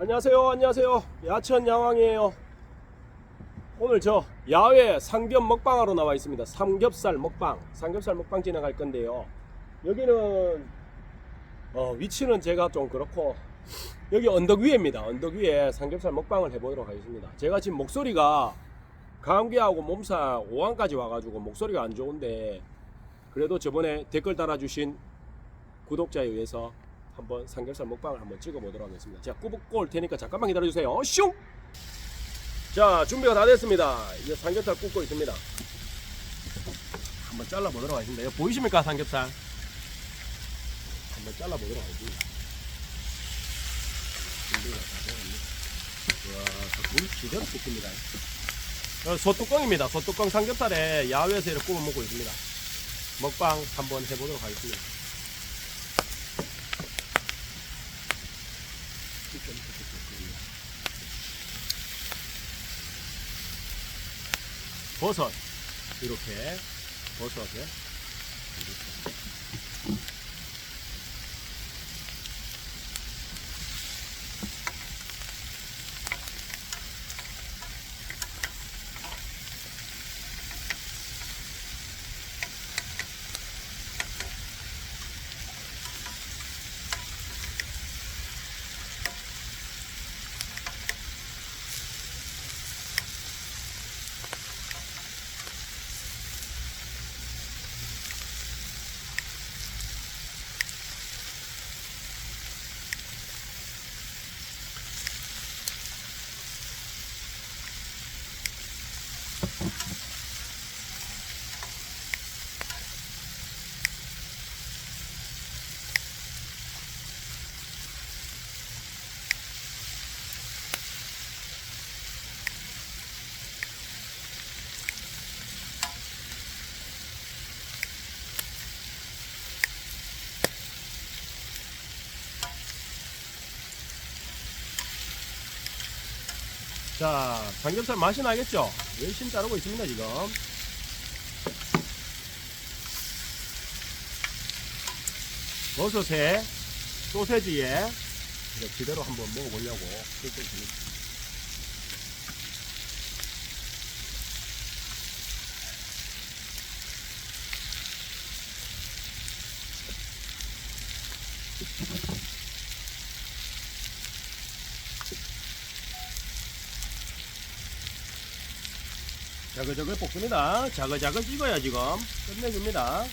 안녕하세요. 안녕하세요. 야천 야왕이에요. 오늘 저 야외 삼겹 먹방하러 나와 있습니다. 삼겹살 먹방. 삼겹살 먹방 진행할 건데요. 여기는 어, 위치는 제가 좀 그렇고 여기 언덕 위에입니다. 언덕 위에 삼겹살 먹방을 해보도록 하겠습니다. 제가 지금 목소리가 감기하고 몸살 오한까지 와가지고 목소리가 안 좋은데 그래도 저번에 댓글 달아주신 구독자에 의해서 한번 삼겹살 먹방을 한번 찍어보도록 하겠습니다. 제가 꾸벅꾸 올 테니까 잠깐만 기다려주세요. 슝! 자, 준비가 다 됐습니다. 이제 삼겹살 굽고 있습니다. 한번 잘라보도록 하겠습니다. 여기 보이십니까, 삼겹살? 한번 잘라보도록 하겠습니다. 준비가 다 되었습니다. 와, 물 제대로 굽힙니다. 어, 소뚜껑입니다. 소뚜껑 삼겹살에 야외에서 이렇게 구워 먹고 있습니다. 먹방 한번 해보도록 하겠습니다. 버섯 이렇게. 버섯에 자 삼겹살 맛이 나겠죠? 열심히 자르고 있습니다 지금. 버섯에 소세지에 이렇게 제대로 한번 먹어보려고 그렇게 있습니다. 자글자글 볶습니다. 자글자글 찍어야 지금 끝내줍니다.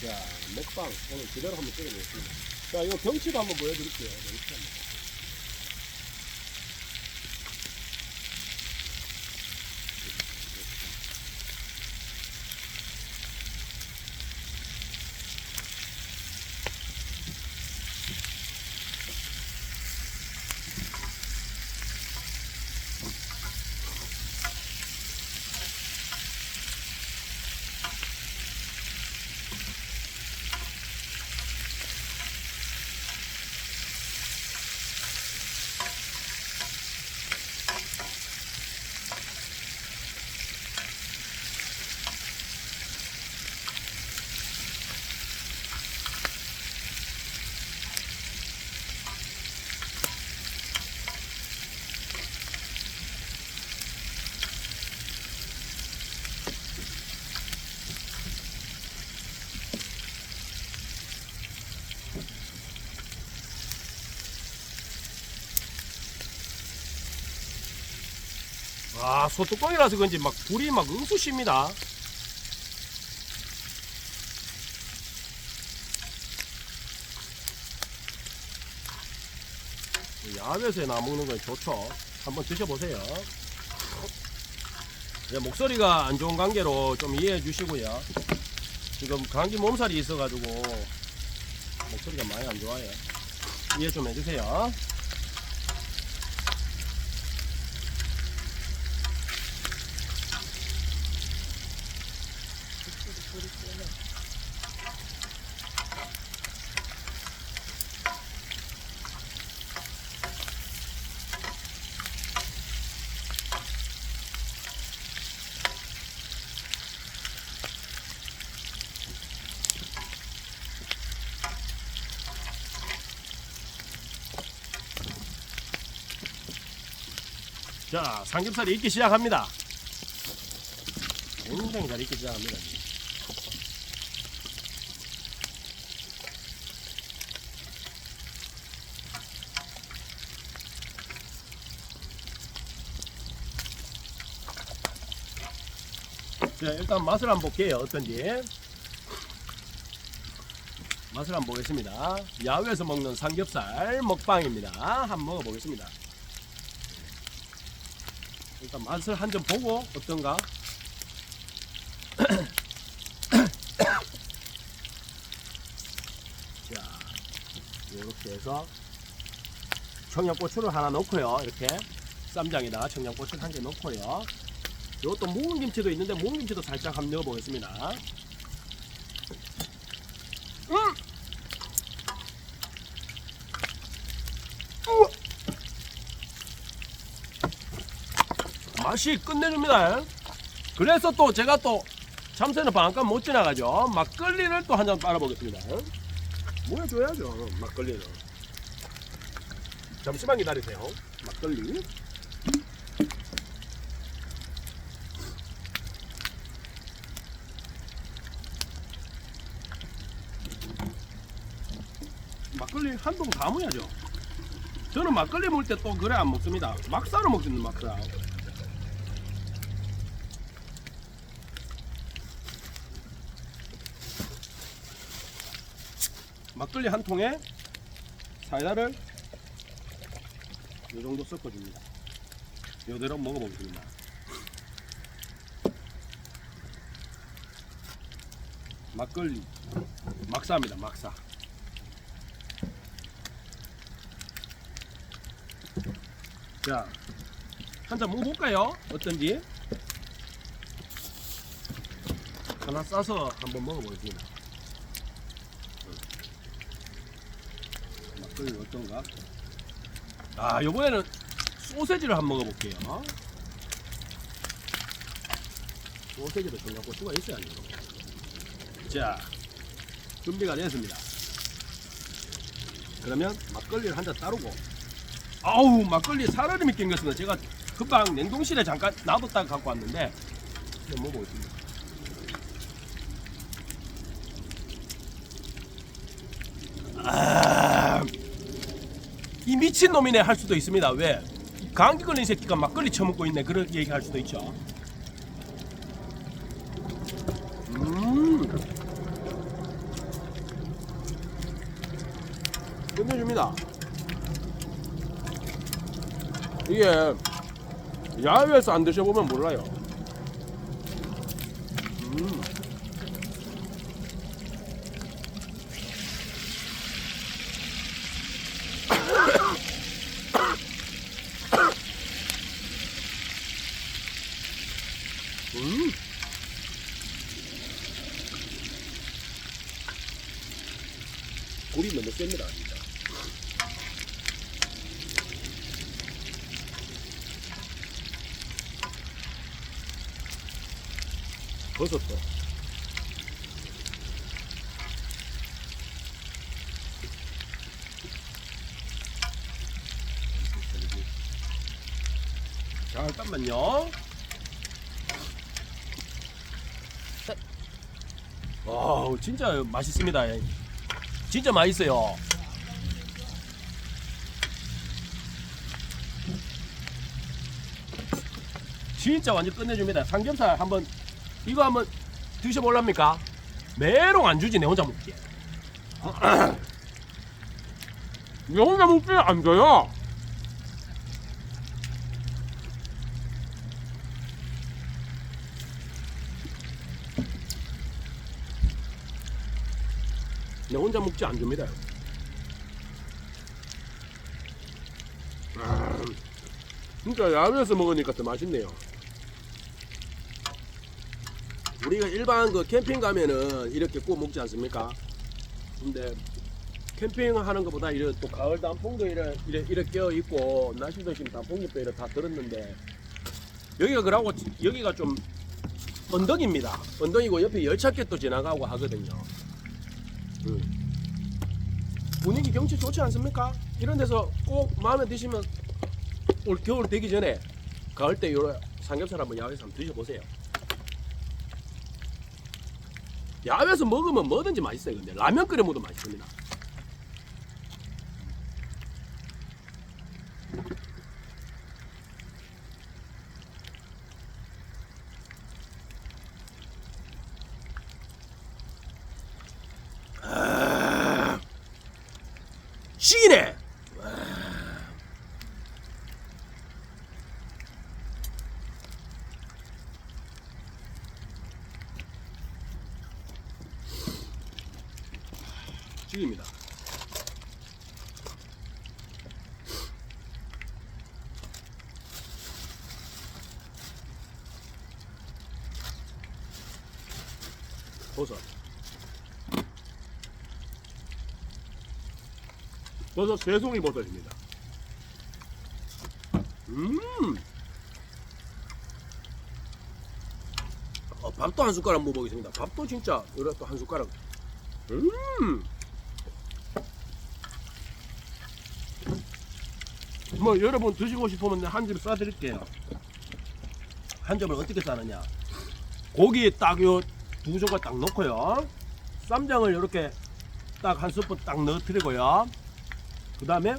자, 먹방 오늘 제대로 한번 찍어보겠습니다. 자, 이거 경치도 한번 보여드릴게요. 경치 한번. 아, 소뚜껑이라서 그런지 막 불이 막 응수십니다. 야외에서 나 먹는 건 좋죠. 한번 드셔보세요. 네, 목소리가 안 좋은 관계로 좀 이해해 주시고요. 지금 감기 몸살이 있어가지고 목소리가 많이 안 좋아요. 이해 좀 해주세요. 자, 삼겹살이 익기 시작합니다. 굉장히 잘 익기 시작합니다. 자, 일단 맛을 한번 볼게요. 어떤지. 맛을 한번 보겠습니다. 야외에서 먹는 삼겹살 먹방입니다. 한번 먹어보겠습니다. 맛을 한 점 보고 어떤가? 자, 이렇게 해서 청양고추를 하나 넣고요. 이렇게 쌈장에다가 청양고추 한 개 넣고요. 이것도 묵은 김치도 있는데 묵은 김치도 살짝 한번 넣어보겠습니다. 음! 맛이 끝내줍니다. 그래서 또 제가 또 참새는 방앗간 못 지나가죠. 막걸리를 또 한 잔 빨아보겠습니다. 모여줘야죠. 막걸리는. 잠시만 기다리세요. 막걸리. 막걸리 한 통 다 모야죠. 저는 막걸리 먹을 때 또 그래 안 먹습니다. 막사로 먹는 막사. 막걸리 한 통에 사이다를 이 정도 섞어줍니다. 이대로 먹어보겠습니다. 막걸리 막사입니다. 막사. 자, 한 잔 먹어볼까요? 어떤지? 하나 싸서 한번 먹어보겠습니다. 막걸리 어떤가? 아, 이번에는 소세지를 한번 먹어볼게요. 소세지도 청양고추가 있어야 돼요. 자, 준비가 됐습니다. 그러면 막걸리를 한 잔 따르고 아우 막걸리 살얼음이 낑겼습니다. 제가 금방 냉동실에 잠깐 놔뒀다가 갖고 왔는데 이제 먹어보겠습니다. 아, 이 미친 놈이네 할 수도 있습니다. 왜? 감기 걸린 새끼가 막걸리 처먹고 있네. 그런 얘기 할 수도 있죠. 음. 끝내줍니다. 이게 야외에서 안 드셔보면 몰라요. 음. 음. 굴이 너무 셉니다, 진짜. 버섯도. 잠깐만요. 와, 진짜 맛있습니다. 진짜 맛있어요. 진짜 완전 끝내줍니다. 삼겹살 한번 이거 한번 드셔볼랍니까? 메롱 안 주지 내 혼자 먹기. 내 혼자 먹기 안 줘요. 내 혼자 먹지 안 줍니다. 아, 진짜 야외에서 먹으니까 더 맛있네요. 우리가 일반 그 캠핑 가면은 이렇게 구워 먹지 않습니까? 근데 캠핑 하는 것보다 이런 또 가을 단풍도 이래 이래, 이래 껴 있고 날씨 드시면 단풍잎도 이래 다 들었는데 여기가 그러고 여기가 좀 언덕입니다. 언덕이고 옆에 열차길도 지나가고 하거든요. 경치 좋지 않습니까? 이런 데서 꼭 마음에 드시면 올 겨울 되기 전에 가을 때 요런 삼겹살 한번 야외에서 한번 드셔보세요. 야외에서 먹으면 뭐든지 맛있어요. 근데 라면 끓여 먹어도 맛있습니다. 아, 시기네. 죽입니다. 버섯. 버섯 새송이 버섯입니다. 음. 어, 밥도 한 숟가락 먹어보겠습니다. 밥도 진짜 이렇게 또한 숟가락. 음. 뭐 여러분 드시고 싶으면 한 점 싸드릴게요. 한 점을 어떻게 싸느냐? 고기 딱요 두 조각 딱 넣고요. 쌈장을 이렇게 딱 한 스푼 딱 넣어드리고요. 그 다음에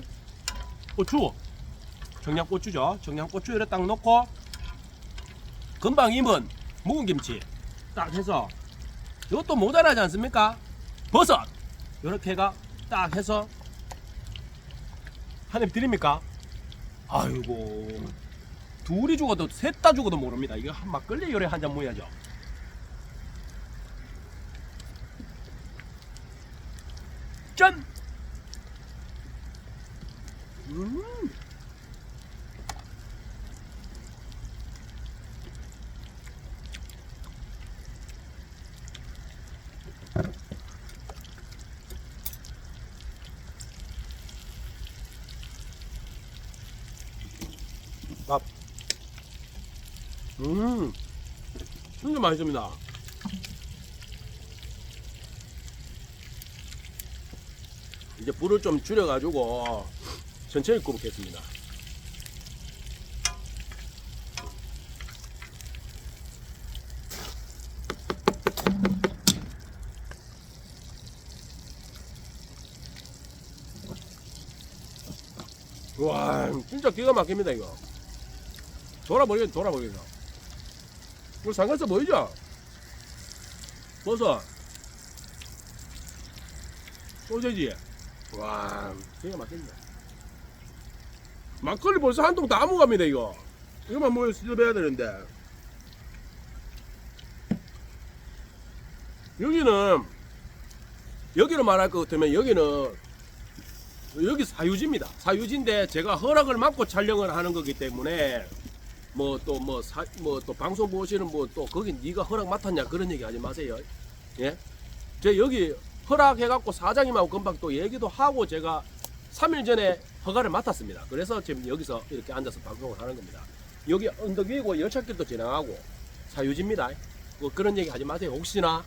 고추, 청양고추죠. 청양고추 이렇게 딱 넣고 금방 익은 묵은 김치 딱 해서 이것도 모자라지 않습니까? 버섯 이렇게 해가 딱 해서 한 입 드립니까? 아이고 둘이 죽어도 셋 다 죽어도 모릅니다. 이거 한 막걸리 요리 한 잔 모야죠. 짠! 음. 밥. 음. 진짜 맛있습니다. 이제 불을 좀 줄여가지고 천천히 굽겠습니다. 와, 진짜 기가 막힙니다 이거. 돌아버리겠 돌아버리겠어. 우리 삼겹살 보이죠? 버섯, 소세지. 와, 기가 막힌다. 막걸리 벌써 한 통 다 먹갑니다 이거. 이거만 먹으면 수줍해야 되는데. 여기는 여기는 말할 것 같으면 여기는 여기 사유지입니다. 사유지인데 제가 허락을 받고 촬영을 하는 거기 때문에 뭐 또 뭐 사 뭐 또 방송 보시는 뭐또 거기 네가 허락 맡았냐 그런 얘기 하지 마세요. 예? 제 여기 허락해 갖고 사장님하고 금방 또 얘기도 하고 제가 3일 전에 허가를 맡았습니다. 그래서 지금 여기서 이렇게 앉아서 방송을 하는 겁니다. 여기 언덕 위고 열차길도 지나가고 사유지입니다. 뭐 그런 얘기 하지 마세요. 혹시나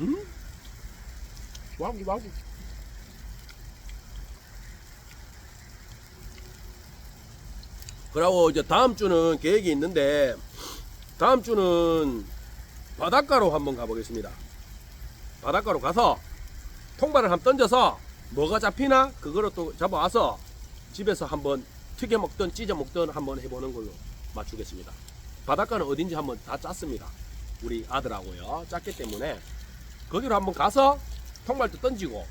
음? 와구 와구 그리고 이제 다음 주는 계획이 있는데 다음 주는 바닷가로 한번 가보겠습니다. 바닷가로 가서 통발을 한번 던져서 뭐가 잡히나 그거를 또 잡아와서 집에서 한번 튀겨 먹든 찢어 먹든 한번 해보는 걸로 맞추겠습니다. 바닷가는 어딘지 한번 다 짰습니다. 우리 아들하고요. 짰기 때문에 거기로 한번 가서 통발도 던지고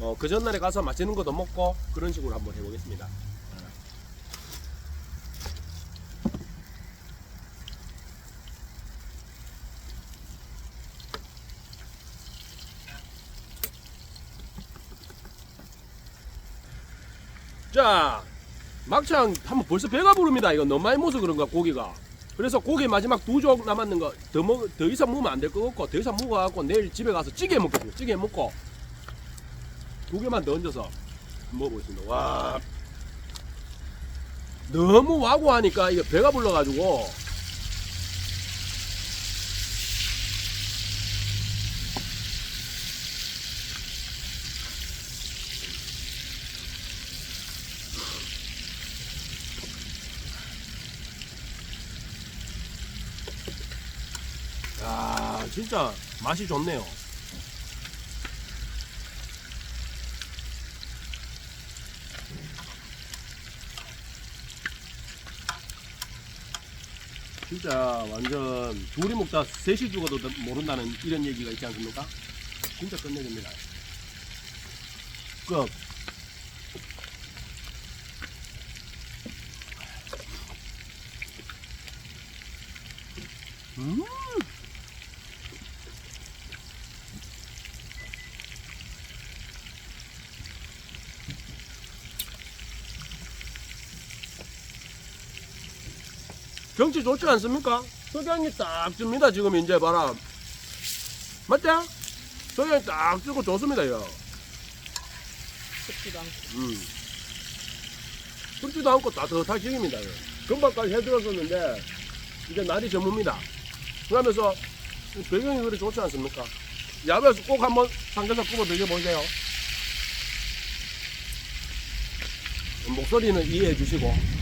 어, 그 전날에 가서 맛있는 것도 먹고 그런 식으로 한번 해보겠습니다. 자 막창 한번 벌써 배가 부릅니다. 이거 너무 많이 먹어서 그런가 고기가. 그래서 고기 마지막 두 쪽 남았는 거 더 먹, 더 이상 먹으면 안 될 것 같고 더 이상 먹어갖고 내일 집에 가서 찌개 먹거든요. 찌개 먹고 두 개만 더 얹어서 먹어보겠습니다. 와 너무 와고하니까 이거 배가 불러가지고 진짜 맛이 좋네요. 진짜 완전 둘이 먹다 셋이 죽어도 모른다는 이런 얘기가 있지 않습니까? 진짜 끝내줍니다. 끝. 음. 경치 좋지 않습니까? 석양이 딱 줍니다 지금 이제 바람 맞죠? 석양이 딱 주고 좋습니다 요 습지도 않고. 음. 춥지도 않고 따뜻할 지입니다 금방까지 해들었었는데 이제 날이 저뭅니다 그러면서 배경이 그리 좋지 않습니까? 야외에서 꼭 한번 삼겹살 구워 드셔보세요 목소리는 이해해 주시고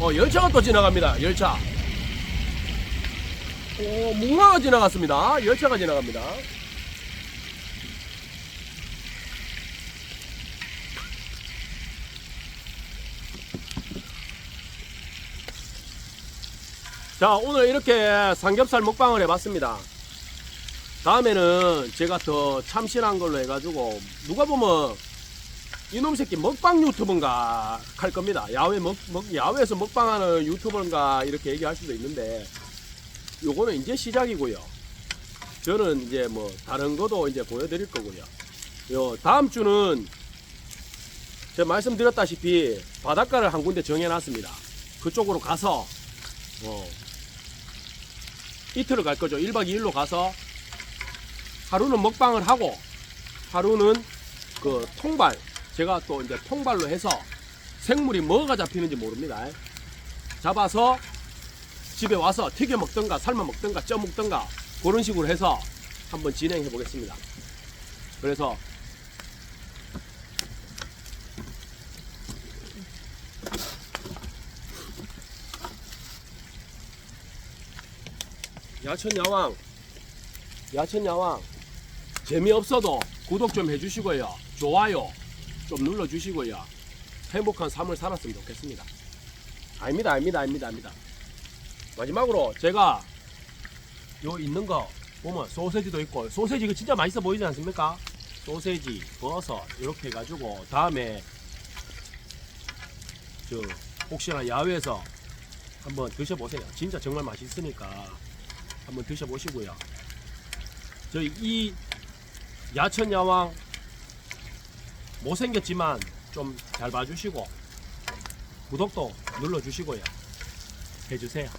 어, 열차가 또 지나갑니다. 열차. 오, 뭉마가 지나갔습니다. 열차가 지나갑니다. 자, 오늘 이렇게 삼겹살 먹방을 해봤습니다. 다음에는 제가 더 참신한 걸로 해가지고, 누가 보면 이놈 새끼 먹방 유튜버인가 할 겁니다. 야외 먹, 먹 야외에서 먹방하는 유튜버인가 이렇게 얘기할 수도 있는데 요거는 이제 시작이고요. 저는 이제 뭐 다른 것도 이제 보여드릴 거고요. 요 다음 주는 제가 말씀드렸다시피 바닷가를 한 군데 정해놨습니다. 그쪽으로 가서 어, 이틀을 갈 거죠. 1박 2일로 가서 하루는 먹방을 하고 하루는 그 통발 제가 또 이제 통발로 해서 생물이 뭐가 잡히는지 모릅니다. 잡아서 집에 와서 튀겨 먹던가 삶아 먹던가 쪄 먹던가 그런 식으로 해서 한번 진행해 보겠습니다. 그래서 야천야왕 야천야왕 재미없어도 구독 좀 해주시고요. 좋아요 좀 눌러주시고요. 행복한 삶을 살았으면 좋겠습니다. 아닙니다, 아닙니다, 아닙니다, 아닙니다. 마지막으로 제가 요 있는 거 보면 소세지도 있고 소세지 이거 진짜 맛있어 보이지 않습니까? 소세지, 버섯 이렇게 해가지고 다음에 저 혹시나 야외에서 한번 드셔보세요. 진짜 정말 맛있으니까 한번 드셔보시고요. 저희 이 야천야왕 못생겼지만 좀 잘 봐주시고 구독도 눌러주시고요. 해주세요.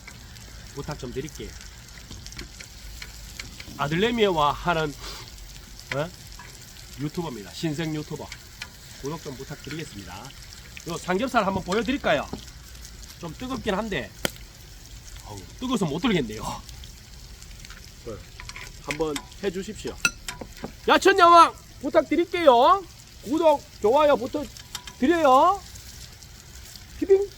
부탁 좀 드릴게요. 아들내미와 하는 어? 유튜버입니다. 신생 유튜버. 구독 좀 부탁드리겠습니다. 요 삼겹살 한번 보여드릴까요? 좀 뜨겁긴 한데. 어우, 뜨거워서 못 들겠네요. 네, 한번 해주십시오. 야천 야왕 부탁드릴게요 구독, 좋아요 부탁드려요. 히빙